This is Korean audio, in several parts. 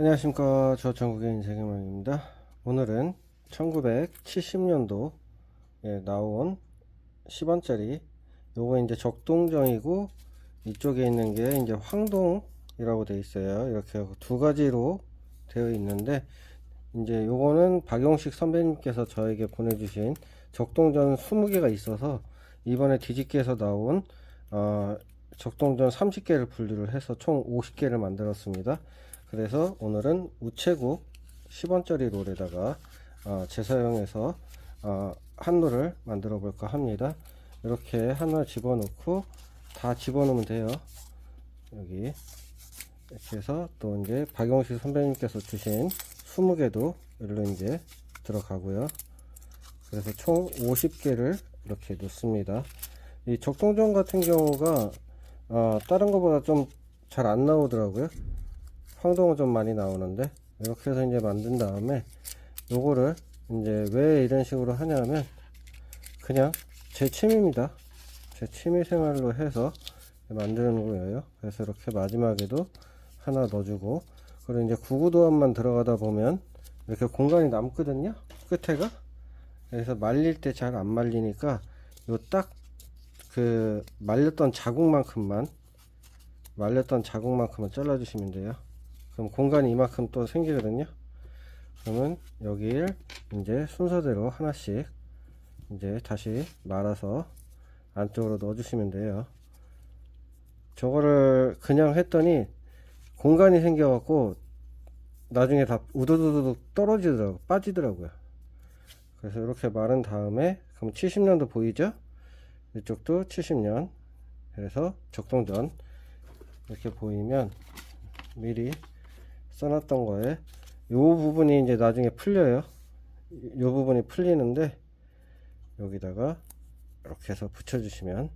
안녕하십니까. 저천국의 인생의망입니다. 오늘은 1970년도 에 나온 10원짜리 요거 이제 적동정이고 이쪽에 있는 게 이제 황동이라고 되어 있어요. 이렇게 두 가지로 되어 있는데 이제 요거는 박용식 선배님께서 저에게 보내주신 적동전 20개가 있어서 이번에 뒤집기에서 나온 어, 적동전 30개를 분류를 해서 총 50개를 만들었습니다 그래서 오늘은 우체국 10원짜리 롤에다가 어, 재사용해서 어, 한노를 만들어 볼까 합니다. 이렇게 하나 집어넣고 다 집어넣으면 돼요. 여기. 이렇게 해서 또 이제 박용식 선배님께서 주신 20개도 일로 이제 들어가고요. 그래서 총 50개를 이렇게 넣습니다. 이 적동전 같은 경우가 어, 다른 것보다 좀 잘 안 나오더라고요 황동은 좀 많이 나오는데 이렇게 해서 이제 만든 다음에 요거를 이제 왜 이런 식으로 하냐면 그냥 제 취미입니다. 제 취미 생활로 해서 만드는 거예요. 그래서 이렇게 마지막에도 하나 넣어주고 그리고 이제 구구도안만 들어가다 보면 이렇게 공간이 남거든요. 끝에가. 그래서 말릴 때 잘 안 말리니까 요 딱 그 말렸던 자국만큼만 말렸던 자국만큼만 잘라 주시면 돼요 그럼 공간이 이만큼 또 생기거든요. 그러면 여기를 이제 순서대로 하나씩 이제 다시 말아서 안쪽으로 넣어 주시면 돼요. 저거를 그냥 했더니 공간이 생겨 갖고 나중에 다 우두두둑 떨어지더라고 빠지더라고요. 그래서 이렇게 마른 다음에 그럼 70년도 보이죠? 이쪽도 70년. 그래서 적동전 이렇게 보이면 미리 써놨던 거에 요 부분이 이제 나중에 풀려요. 요 부분이 풀리는데 여기다가 이렇게 해서 붙여주시면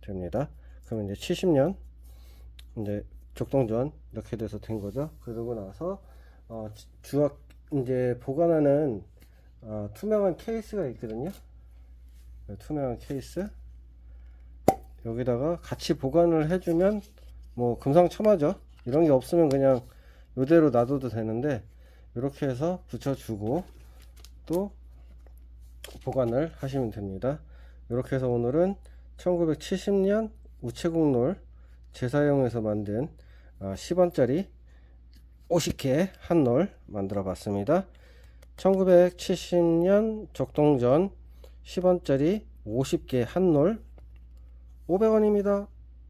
됩니다. 그러면 이제 70년 이제 적동전 이렇게 돼서 된 거죠. 그러고 나서 어, 지- 주악 이제 보관하는 어, 투명한 케이스가 있거든요. 네, 투명한 케이스. 여기다가 같이 보관을 해주면 뭐 금상첨화죠. 이런 게 없으면 그냥 이대로 놔둬도 되는데 이렇게 해서 붙여주고 또 보관을 하시면 됩니다. 이렇게 해서 오늘은 1970년 우체국놀 재사용해서 만든 10원짜리 50개 한 놀 만들어 봤습니다. 1970년 적동전 10원짜리 50개 한 놀 500원입니다